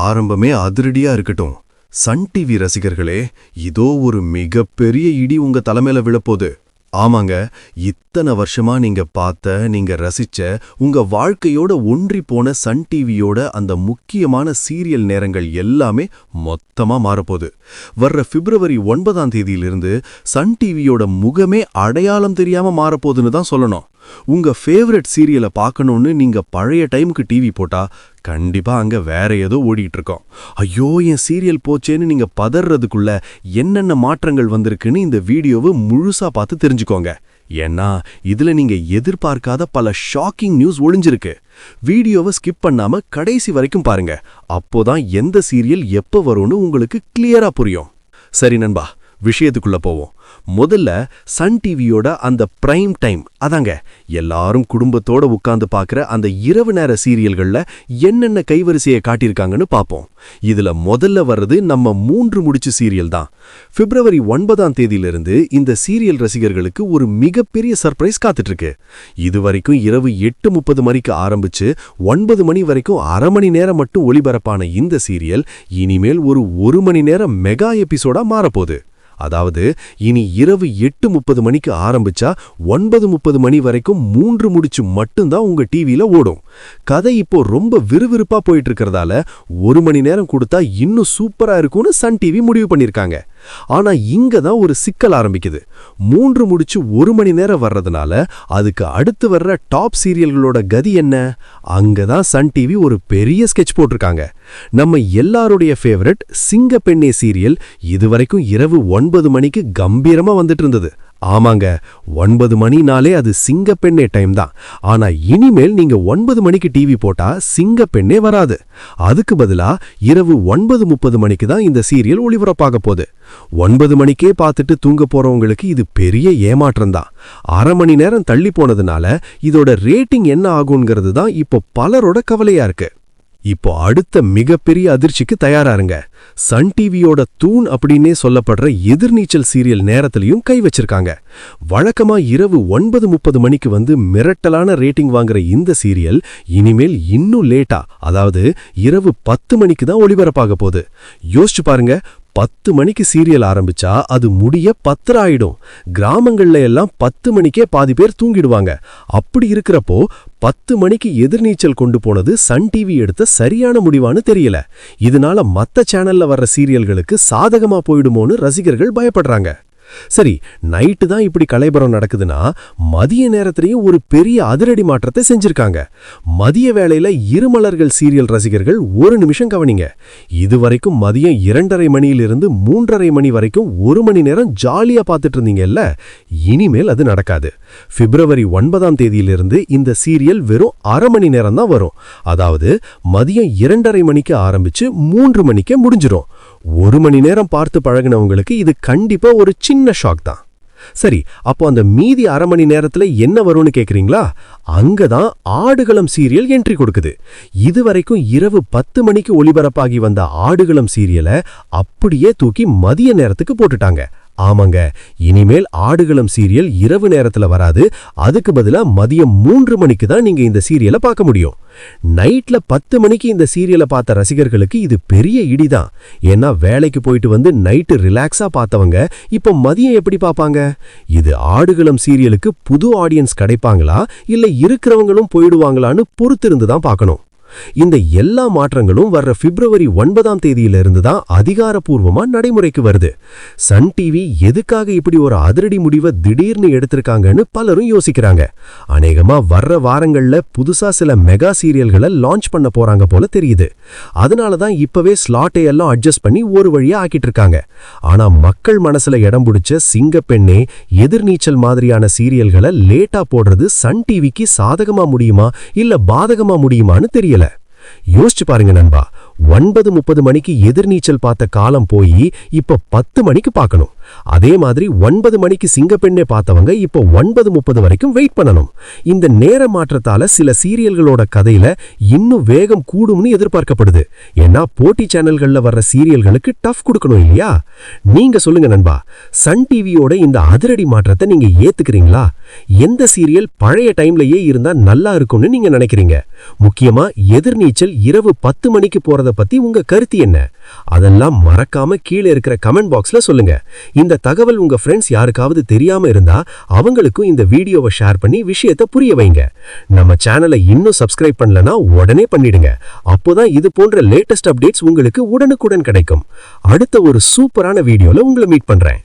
ஆரம்பமே அதிரடியா இருக்கட்டும். Sun TV ரசிகர்களே இதோ ஒரு மிகப்பெரிய இடி உங்க தலைமையில விழப்போகுது. ஆமாங்க இத்தனை வருஷமா நீங்க பார்த்த நீங்க ரசிச்ச உங்க வாழ்க்கையோட ஒன்றி போன சன் டிவியோட அந்த முக்கியமான சீரியல் நேரங்கள் எல்லாமே மொத்தமா மாறப்போகுது. வர்ற பிப்ரவரி ஒன்பதாம் தேதியிலிருந்து சன் டிவியோட முகமே அடையாளம் தெரியாம மாறப்போகுதுன்னு தான் சொல்லணும். உங்க ஃபேவரட் சீரியலை பார்க்கணுன்னு நீங்க பழைய டைமுக்கு டிவி போட்டா கண்டிப்பா அங்க வேற ஏதோ ஓடிட்டு இருக்கோம். ஐயோ என் சீரியல் போச்சேன்னு நீங்க பதறதுக்குள்ள என்னென்ன மாற்றங்கள் வந்திருக்குன்னு இந்த வீடியோவை முழுசா பார்த்து தெரிஞ்சுக்கோங்க. ஏன்னா இதுல நீங்க எதிர்பார்க்காத பல ஷாக்கிங் நியூஸ் ஒளிஞ்சிருக்கு. வீடியோவை ஸ்கிப் பண்ணாம கடைசி வரைக்கும் பாருங்க. அப்போதான் எந்த சீரியல் எப்ப வரும்னு உங்களுக்கு கிளியரா புரியும். சரி நண்பா விஷயத்துக்குள்ள போவோம். முதல்ல சன் டிவியோட அந்த பிரைம் டைம் அதாங்க எல்லாரும் குடும்பத்தோட உட்கார்ந்து பார்க்குற அந்த இரவு நேர சீரியல்கள்ல என்னென்ன கைவரிசையை காட்டியிருக்காங்கன்னு பார்ப்போம். இதுல முதல்ல வர்றது நம்ம மூன்று முடிச்சு சீரியல் தான். பிப்ரவரி ஒன்பதாம் தேதியிலிருந்து இந்த சீரியல் ரசிகர்களுக்கு ஒரு மிகப்பெரிய சர்ப்ரைஸ் காத்துட்டு இருக்கு இதுவரைக்கும் இரவு எட்டு முப்பது மணிக்கு ஆரம்பிச்சு ஒன்பது மணி வரைக்கும் அரை மணி நேரம் மட்டும் ஒளிபரப்பான இந்த சீரியல் இனிமேல் ஒரு ஒரு மணி நேரம் மெகா எபிசோடா மாறப்போகுது. அதாவது இனி இரவு எட்டு முப்பது மணிக்கு ஆரம்பிச்சா ஒன்பது முப்பது மணி வரைக்கும் மூன்று முடிச்சு மட்டும்தான் உங்க டிவியில ஓடும். கதை இப்போ ரொம்ப விறுவிறுப்பா போயிட்டு இருக்கிறதால ஒரு மணி நேரம் கொடுத்தா இன்னும் சூப்பரா இருக்கும்னு சன் டிவி முடிவு பண்ணிருக்காங்க ஆனா இங்க தான் ஒரு சிக்கல் ஆரம்பிக்குது. மூன்று முடிச்சு ஒரு மணி நேரம் வர்றதுனால அதுக்கு அடுத்து வர்ற டாப் சீரியல்களோட கதி என்ன? அங்கதான் சன் டிவி ஒரு பெரிய ஸ்கெட்ச் போட்டிருக்காங்க. நம்ம எல்லாருடைய ஃபேவரட் சிங்க பெண்ணே சீரியல் இதுவரைக்கும் இரவு ஒன்பது மணிக்கு கம்பீரமா வந்துட்டு இருந்தது. ஆமாங்க ஒன்பது மணினாலே அது சிங்கப்பெண்ணே டைம் தான். ஆனா இனிமேல் நீங்க ஒன்பது மணிக்கு டிவி போட்டா சிங்கப்பெண்ணே வராது. அதுக்கு பதிலா இரவு ஒன்பது முப்பது மணிக்கு தான் இந்த சீரியல் ஒளிபரப்பாக போகுது. ஒன்பது மணிக்கே பார்த்துட்டு தூங்க போறவங்களுக்கு இது பெரிய ஏமாற்றம் தான். அரை மணி நேரம் தள்ளி போனதுனால இதோட ரேட்டிங் என்ன ஆகுங்கிறது தான் இப்போ பலரோட கவலையா இருக்கு. இப்போ அடுத்த மிகப்பெரிய அதிர்ச்சிக்கு தயாராருங்க. சன் டிவியோட தூண் அப்படின்னே சொல்லப்படுற எதிர்நீச்சல் சீரியல் நேரத்திலையும் கை வச்சிருக்காங்க. வழக்கமா இரவு ஒன்பது முப்பது மணிக்கு வந்து மிரட்டலான ரேட்டிங் வாங்குற இந்த சீரியல் இனிமேல் இன்னும் லேட்டா அதாவது இரவு பத்து மணிக்கு தான் ஒளிபரப்பாக போகுது. யோசிச்சு பாருங்க பத்து மணிக்கு சீரியல் ஆரம்பிச்சா அது முடிய பத்தரை ஆயிடும் கிராமங்கள்ல எல்லாம் பத்து மணிக்கே பாதி பேர் தூங்கிடுவாங்க. அப்படி இருக்கிறப்போ பத்து மணிக்கு எதிர்நீச்சல் கொண்டு போனது சன் டிவி எடுத்த சரியான முடிவான்னு தெரியல. இதனால மத்த சேனல்ல வர்ற சீரியல்களுக்கு சாதகமா போயிடுமோன்னு ரசிகர்கள் பயப்படுறாங்க. சரி நைட்டு தான் இப்படி கலைபரம் நடக்குதுன்னா மதிய நேரத்திலையும் ஒரு பெரிய அதிரடி மாற்றத்தை செஞ்சிருக்காங்க. மதிய வேளையில இருமலர்கள் சீரியல் ரசிகர்கள் ஒரு நிமிஷம் கவனிங்க. இதுவரைக்கும் மதியம் இரண்டரை மணியிலிருந்து மூன்றரை மணி வரைக்கும் ஒரு மணி நேரம் ஜாலியா பார்த்துட்டு இருந்தீங்கல்ல? இனிமேல் அது நடக்காது. பிப்ரவரி ஒன்பதாம் தேதியிலிருந்து இந்த சீரியல் வெறும் அரை மணி நேரம் தான் வரும். அதாவது மதியம் இரண்டரை மணிக்கு ஆரம்பிச்சு மூன்று மணிக்கே முடிஞ்சிடும் ஒரு மணி நேரம் பார்த்து பழகினவங்களுக்கு இது கண்டிப்பா ஒரு சின்ன ஷாக் தான். சரி அப்போ அந்த மீதி அரை மணி நேரத்துல என்ன வரும்னு கேக்குறீங்களா? அங்கதான் ஆடுகளம் சீரியல் என்ட்ரி கொடுக்குது. இதுவரைக்கும் இரவு பத்து மணிக்கு ஒளிபரப்பாகி வந்த ஆடுகளம் சீரியலை அப்படியே தூக்கி மதிய நேரத்துக்கு போட்டுட்டாங்க. ஆமாங்க. இனிமேல் ஆடுகளம் சீரியல் இரவு நேரத்துல வராது. அதுக்கு பதிலா மதியம் மூன்று மணிக்கு தான் நீங்க இந்த சீரியலை பார்க்க முடியும். நைட்ல பத்து மணிக்கு இந்த சீரியலை பார்த்த ரசிகர்களுக்கு இது பெரிய இடிதான். ஏன்னா வேலைக்கு போயிட்டு வந்து நைட்டு ரிலாக்ஸா பார்த்தவங்க இப்போ மதியம் எப்படி பார்ப்பாங்க? இது ஆடுகளம் சீரியலுக்கு புது ஆடியன்ஸ் கிடைப்பாங்களா? இல்ல இருக்கிறவங்களும் போயிடுவாங்களான்னு பொறுத்திருந்து தான் பார்க்கணும். இந்த எல்லா மாற்றங்களும் வர்ற பிப்ரவரி ஒன்பதாம் தேதியிலிருந்து தான் அதிகாரப்பூர்வமா நடைமுறைக்கு வருது. சன் டிவி எதுக்காக இப்படி ஒரு அதிரடி முடிவை திடீர்னு எடுத்திருக்காங்கன்னு பலரும் யோசிக்கிறாங்க. அநேகமா வர்ற வாரங்கள்ல புதுசா சில மெகா சீரியல்களை லான்ச் பண்ண போறாங்க போல தெரியுது. அதனால தான் இப்பவே ஸ்லாட்டை எல்லாம் அட்ஜஸ்ட் பண்ணி ஒரு வழியா ஆக்கிட்டு இருக்காங்க ஆனா மக்கள் மனசுல இடம் பிடிச்ச சிங்கப்பெண்ணே எதிர்நீச்சல் மாதிரியான சீரியல்களை லேட்டா போடுறது சன் டிவிக்கு சாதகமா முடியுமா இல்ல பாதகமா முடியுமான்னு தெரியல. யோசிச்சு பாருங்க நண்பா. ஒன்பது முப்பது மணிக்கு எதிர்நீச்சல் பார்த்த காலம் போய் இப்ப பத்து மணிக்கு பார்க்கணும். அதே மாதிரி ஒன்பது மணிக்கு சிங்கப்பெண்ணை பார்த்தவங்க இப்போ ஒன்பது முப்பது வரைக்கும் வெயிட் பண்ணணும். இந்த நேர மாற்றத்தால சில சீரியல்களோட கதையில இன்னும் வேகம் கூடும்னு எதிர்பார்க்கப்படுது. ஏன்னா போட்டி சேனல்கள்ல வர்ற சீரியல்களுக்கு டஃப் கொடுக்கணும் இல்லையா? நீங்க சொல்லுங்க நண்பா சன் டிவியோட இந்த அதிரடி மாற்றத்தை நீங்க ஏத்துக்கிறீங்களா? எந்த சீரியல் பழைய டைம்லயே இருந்தா நல்லா இருக்கும்னு நீங்க நினைக்கிறீங்க? முக்கியமா எதிர்நீச்சல் இரவு பத்து மணிக்கு போறத பத்தி உங்க கருத்து என்ன? அதெல்லாம் மறக்காம கீழே இருக்கிற கமெண்ட் பாக்ஸ்ல சொல்லுங்க. இந்த தகவல் உங்க ஃப்ரெண்ட்ஸ் யாருக்காவது தெரியாம இருந்தா அவங்களுக்கும் இந்த வீடியோவை ஷேர் பண்ணி விஷயத்தை புரிய வைங்க. நம்ம சேனலை இன்னும் சப்ஸ்கிரைப் பண்ணலனா உடனே பண்ணிடுங்க. அப்போதான் இது போன்ற லேட்டஸ்ட் அப்டேட்ஸ் உங்களுக்கு உடனுக்குடன் கிடைக்கும். அடுத்த ஒரு சூப்பரான வீடியோல உங்களை மீட் பண்றேன்.